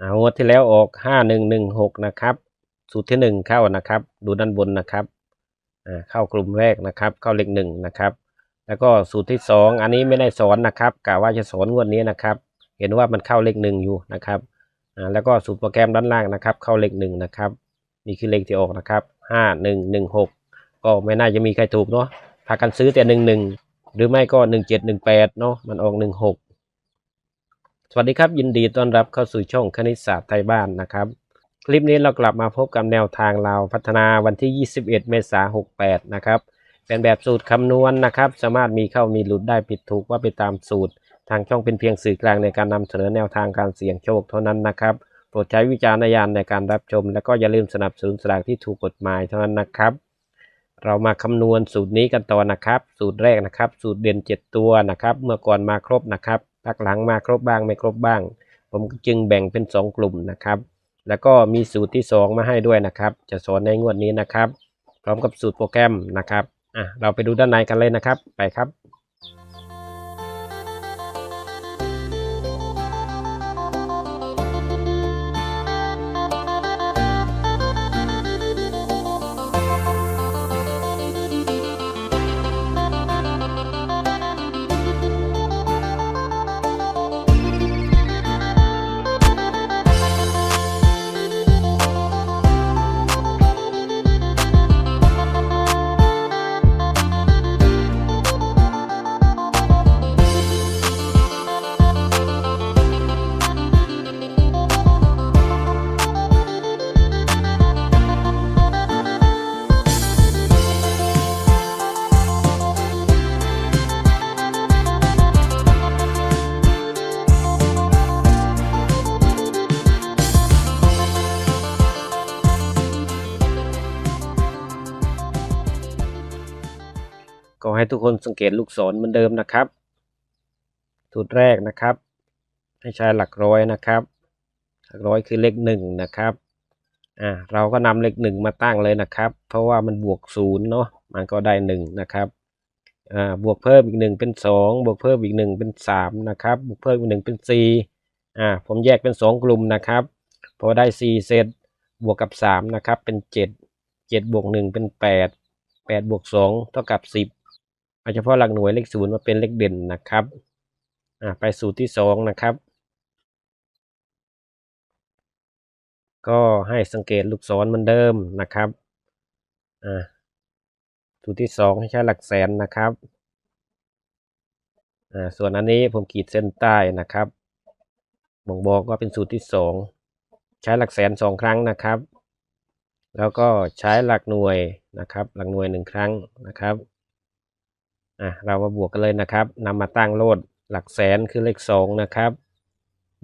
อ่างวดที่แล้วออกห้าหนึ่งหนึ่งหกนะครับ สูตรที่หนึ่งเข้านะครับ ดูด้านบนนะครับอ่าเข้ากลุ่มแรกนะครับ เข้าเลขหนึ่งนะครับ แล้วก็สูตรที่สองอันนี้ไม่ได้สอนนะครับกะว่าจะสอนงวดนี้นะครับ เห็นว่ามันเข้าเลขหนึ่งอยู่นะครับอ่าแล้วก็สูตรโปรแกรมด้านล่างนะครับ เข้าเลขหนึ่งนะครับนี่คือเลขที่ออกนะครับห้าหนึ่งหนึ่งหกก็ไม่น่าจะมีใครถูกเนาะพากันซื้อแต่หนึ่งหนึ่งหรือไม่ก็หนึ่งเจ็ดหนึ่งแปดเนาะมันออกหนึ่งหก สวัสดีครับ ยินดีต้อนรับเข้าสู่ช่องคณิตศาสตร์ไทยบ้านนะครับ คลิปนี้เรากลับมาพบกับแนวทางเราพัฒนาวันที่ 21 เมษายน 68 นะครับ เป็นแบบสูตรคำนวณนะครับ สามารถมีเข้ามีหลุดได้ผิดถูกว่าไปตามสูตร ทางช่องเป็นเพียงสื่อกลางในการนำเสนอแนวทางการเสี่ยงโชคเท่านั้นนะครับ โปรดใช้วิจารณญาณในการรับชม และก็อย่าลืมสนับสนุนสลากที่ถูกกฎหมายเท่านั้นนะครับ เรามาคำนวณสูตรนี้กันต่อนะครับ สูตรแรกนะครับ สูตรเด่น 7 ตัวนะครับ เมื่อก่อนมาครบนะครับ พักหลังมาครบบ้างไม่ครบบ้าง ผมจึงแบ่งเป็น 2 กลุ่มนะครับ แล้วก็มีสูตรที่ 2 มาให้ด้วยนะครับ จะสอนในงวดนี้นะครับ พร้อมกับสูตรโปรแกรมนะครับอะเราไปดูด้านในกันเลยนะครับไปครับ ก็ให้ทุกคนสังเกตลูกศรเหมือนเดิมนะครับสูตรแรกนะครับ ให้ใช้หลักร้อยนะครับหลักร้อยคือเลขหนึ่งนะครับอ่าเราก็นำเลขหนึ่งมาตั้งเลยนะครับ เพราะว่ามันบวกศูนย์เนาะมันก็ได้หนึ่งนะครับอ่าบวกเพิ่มอีกหนึ่งเป็นสองบวกเพิ่มอีกหนึ่งเป็นสามนะครับบวกเพิ่มอีกหนึ่งเป็นสี่อ่าผมแยกเป็นสองกลุ่มนะครับพอได้สี่เสร็จบวกกับสามนะครับเป็นเจ็ดเจ็ดบวกหนึ่งเป็นแปดแปดบวกสองเท่ากับสิบ เอาเฉพาะหลักหน่วยเลขศูนย์มาเป็นเลขเด่นนะครับอ่าไปสูตรที่สองนะครับ ก็ให้สังเกตลูกศรเหมือนเดิมนะครับอ่าสูตรที่สองให้ใช้หลักแสนนะครับอ่าส่วนอันนี้ผมขีดเส้นใต้นะครับบ่งบอกว่าเป็นสูตรที่สองใช้หลักแสนสองครั้งนะครับ แล้วก็ใช้หลักหน่วยนะครับ หลักหน่วยหนึ่งครั้งนะครับ อะเรามาบวกกันเลยนะครับนำมาตั้งโลดหลักแสนคือเลขสองนะครับ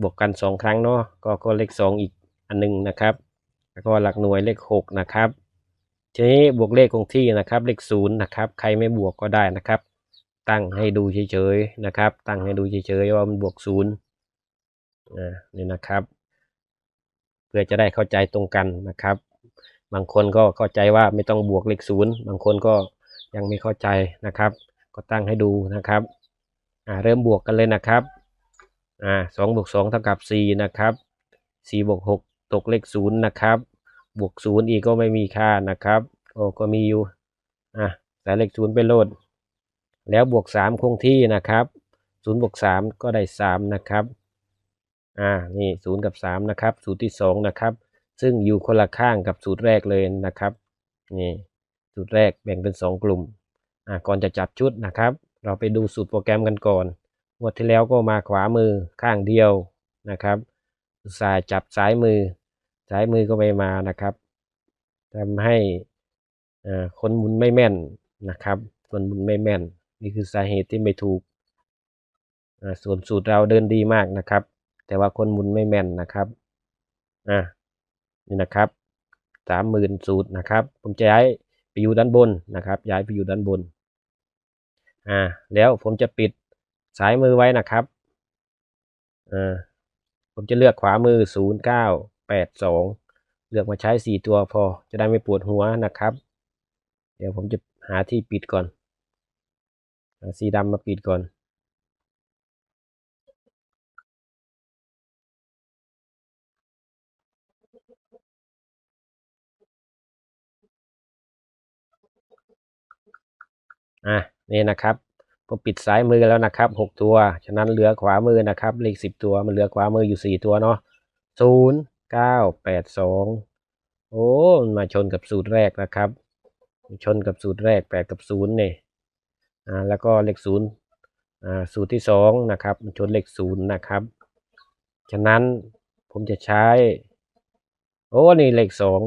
บวกกันสองครั้งเนาะก็ก็เลขสองอีกอันหนึงนะครับ แล้วก็หลักหน่วยเลขหกนะครับทีนี้บวกเลขคงที่นะครับ เลขศูนย์นะครับ ใครไม่บวกก็ได้นะครับ ตั้งให้ดูเฉยๆนะครับ ตั้งให้ดูเฉยๆว่ามันบวกศูนย์อ่านี่นะครับ เพื่อจะได้เข้าใจตรงกันนะครับ บางคนก็เข้าใจว่าไม่ต้องบวกเลขศูนย์บางคนก็ยังไม่เข้าใจนะครับ ก็ตั้งให้ดูนะครับอ่าเริ่มบวกกันเลยนะครับอ่าสองบวกสองเท่ากับสี่นะครับสี่บวกหกตกเลขศูนย์นะครับบวกศูนย์อีกก็ไม่มีค่านะครับโอ้ก็มีอยู่อะใส่เลขศูนย์ไปโลด แล้วบวกสามคงที่นะครับศูนย์บวกสามก็ได้สามนะครับอ่านี่ศูนย์กับสามนะครับสูตรที่สองนะครับ ซึ่งอยู่คนละข้างกับสูตรแรกเลยนะครับนี่สูตรแรกแบ่งเป็นสองกลุ่ม ก่อนจะจับชุดนะครับ เราไปดูสูตรโปรแกรมกันก่อน งวดที่แล้วก็มาขวามือข้างเดียวนะครับสายจับซ้ายมือซ้ายมือก็ไม่มานะครับทำให้คนหมุนไม่แม่นนะครับ คนหมุนไม่แม่น นี่คือสาเหตุที่ไม่ถูกส่วนสูตรเราเดินดีมากนะครับ แต่ว่าคนหมุนไม่แม่นนะครับอ่านี่นะครับสามหมื่นสูตรนะครับ ผมจะย้ายไปอยู่ด้านบนนะครับ ย้ายไปอยู่ด้านบน อ่าแล้วผมจะปิดสายมือไว้นะครับอ่าผมจะเลือกขวามือศูนย์เก้าแปดสองเลือกมาใช้สี่ตัวพอจะได้ไม่ปวดหัวนะครับ เดี๋ยวผมจะหาที่ปิดก่อนสีดำมาปิดก่อนอะ นี่นะครับผมปิดซ้ายมือแล้วนะครับหกตัว ฉะนั้นเหลือขวามือนะครับเลขสิบตัวมันเหลือขวามืออยู่สี่ตัวเนาะศูนย์เก้าแปดสองโอ้มันมาชนกับสูตรแรกนะครับ ชนกับสูตรแรกแปดกับศูนย์เนี่ยอ่าแล้วก็เลขศูนย์อ่าสูตรที่สองนะครับมันชนเลขศูนย์นะครับ ฉะนั้นผมจะใช้ โอ้นี่เลขสอง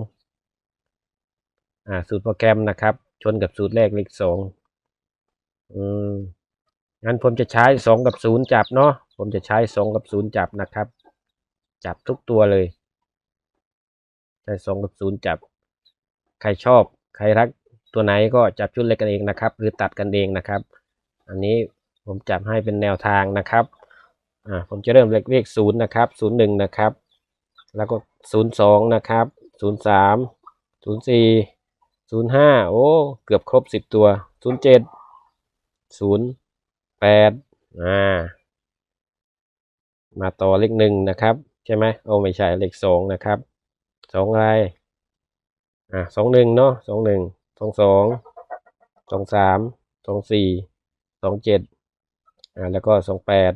อ่าสูตรโปรแกรมนะครับ ชนกับสูตรแรกเลขส องอืมงั้นผมจะใช้สองกับศูนย์จับเนาะผมจะใช้สองกับศูนย์จับนะครับ จับทุกตัวเลยใช้สองกับศูนย์จับ ใครชอบ ใครรักตัวไหนก็จับชุดเล็กกันเองนะครับ หรือตัดกันเองนะครับ อันนี้ผมจับให้เป็นแนวทางนะครับอ่าผมจะเริ่มเลขเลขศูนย์นะครับศูนย์หนึ่งนะครับ แล้วก็ศูนย์สองนะครับศูนย์สามศูนย์สี่ศูนย์ห้าโอ้ เกือบครบสิบตัวศูนย์เจ็ด ศูนย์แปดอ่ามาต่อเลขหนึ่งนะครับ ใช่ไหมโอ้ไม่ใช่เลขสองนะครับสองอะไรอ่าสองหนึ่งเนาะสองหนึ่งสองสองสองสามสองสี่สองเจ็ดอ่าแล้วก็สองแปด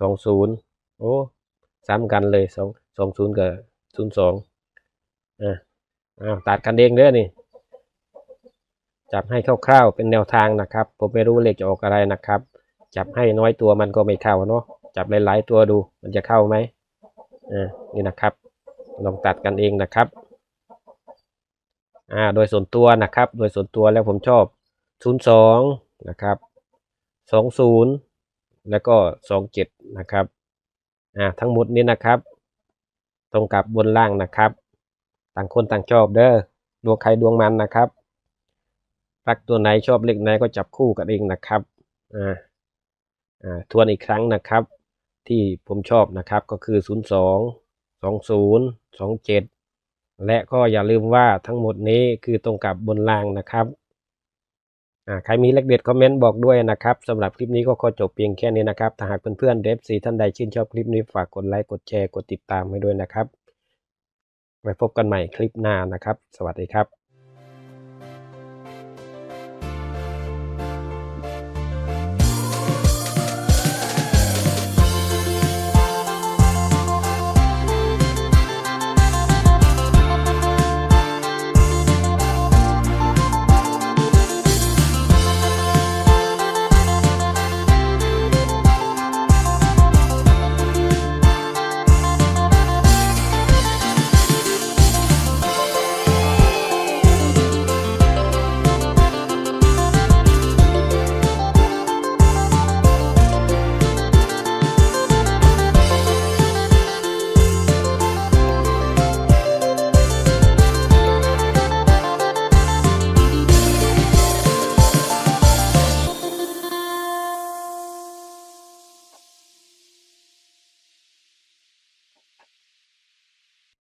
สองศูนย์โอ้ซ้ำกันเลยสองสองศูนย์กับศูนย์สองอ่าอ้าวตัดกันเองเด้อนี่ จับให้คร่าวๆเป็นแนวทางนะครับ ผมไม่รู้เลขจะออกอะไรนะครับ จับให้น้อยตัวมันก็ไม่เข้าเนาะจับหลายๆตัวดูมันจะเข้าไหมอ่านี่นะครับ ลองตัดกันเองนะครับอ่าโดยส่วนตัวนะครับ โดยส่วนตัวแล้วผมชอบ 02 นะครับ 20 แล้วก็ 27 นะครับอ่าทั้งหมดนี้นะครับ ตรงกับบนล่างนะครับ ต่างคนต่างชอบเด้อดวงใครดวงมันนะครับ รักตัวไหนชอบเลขไหนก็จับคู่กันเองนะครับอ่าอ่าทวนอีกครั้งนะครับ ที่ผมชอบนะครับก็คือ 02 20 27 และก็อย่าลืมว่าทั้งหมดนี้คือตรงกับบนล่างนะครับอ่าใครมีเลขเด็ดคอมเมนต์บอกด้วยนะครับสำหรับคลิปนี้ก็ขอจบเพียงแค่นี้นะครับถ้าหากเพื่อนๆเดฟซีท่านใดชื่นชอบคลิปนี้ฝากกดไลค์กดแชร์กดติดตามให้ด้วยนะครับ ไว้พบกันใหม่คลิปหน้านะครับ สวัสดีครับ